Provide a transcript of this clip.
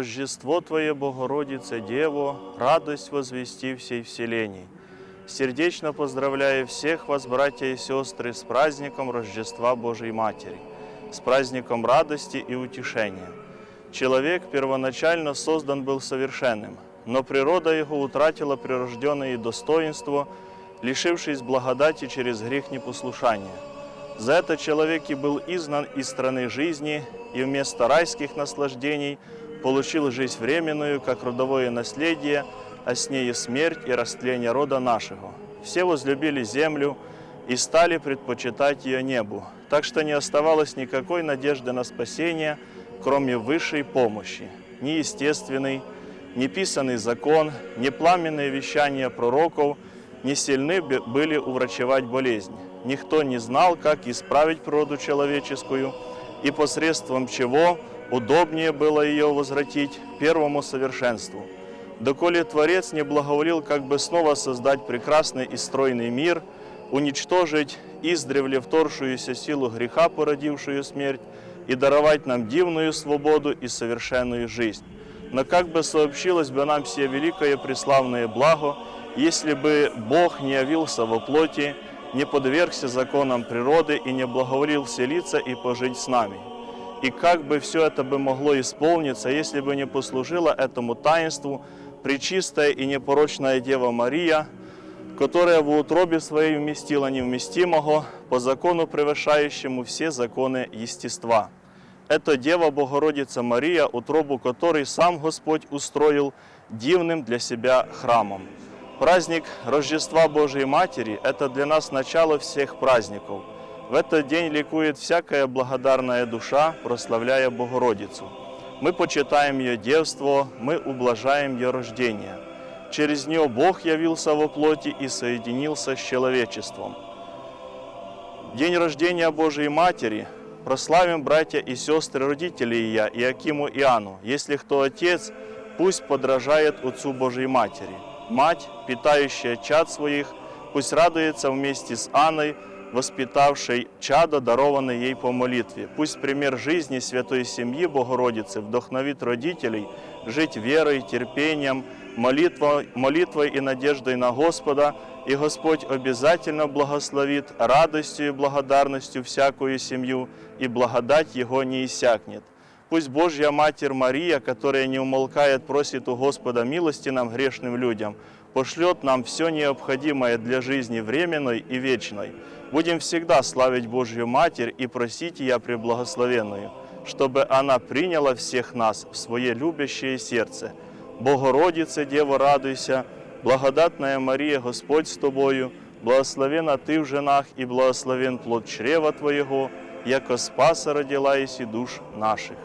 Рождество Твое, Богородице, Дево, радость возвести всей вселенной. Сердечно поздравляю всех вас, братья и сестры, с праздником Рождества Божией Матери, с праздником радости и утешения. Человек первоначально создан был совершенным, но природа его утратила прирожденное достоинство, лишившись благодати через грех непослушания. За это человек и был изгнан из страны жизни и вместо райских наслаждений получил жизнь временную, как родовое наследие, а с ней и смерть и растление рода нашего. Все возлюбили землю и стали предпочитать ее небу, так что не оставалось никакой надежды на спасение, кроме высшей помощи. Ни естественный, ни писанный закон, ни пламенные вещания пророков не сильны были уврачевать болезнь. Никто не знал, как исправить природу человеческую, и посредством чего удобнее было ее возвратить первому совершенству. Доколе Творец не благоволил как бы снова создать прекрасный и стройный мир, уничтожить издревле вторшуюся силу греха, породившую смерть, и даровать нам дивную свободу и совершенную жизнь. Но как бы сообщилось бы нам все великое преславное благо, если бы Бог не явился во плоти, не подвергся законам природы и не благоволил вселиться и пожить с нами. И как бы все это бы могло исполниться, если бы не послужила этому таинству пречистая и непорочная Дева Мария, которая в утробе своей вместила невместимого по закону, превышающему все законы естества. Это Дева Богородица Мария, утробу которой сам Господь устроил дивным для себя храмом. Праздник Рождества Божией Матери – это для нас начало всех праздников. В этот день ликует всякая благодарная душа, прославляя Богородицу. Мы почитаем ее девство, мы ублажаем ее рождение. Через нее Бог явился во плоти и соединился с человечеством. День рождения Божией Матери прославим братья и сестры родителей я, Иакиму и Иоанну. Если кто отец, пусть подражает Отцу Божией Матери. Мать, питающая чад своих, пусть радуется вместе с Анной, воспитавшей чадо, дарованное ей по молитве. Пусть пример жизни святой семьи Богородицы вдохновит родителей жить верой, терпением, молитвой, молитвой и надеждой на Господа, и Господь обязательно благословит радостью и благодарностью всякую семью, и благодать Его не иссякнет. Пусть Божья Матерь Мария, которая не умолкает, просит у Господа милости нам, грешным людям, пошлет нам все необходимое для жизни временной и вечной. Будем всегда славить Божью Матерь и просить ее Преблагословенную, чтобы она приняла всех нас в свое любящее сердце. Богородице, Дева, радуйся, благодатная Мария, Господь с тобою, благословена ты в женах и благословен плод чрева Твоего, яко спаса родила и душ наших.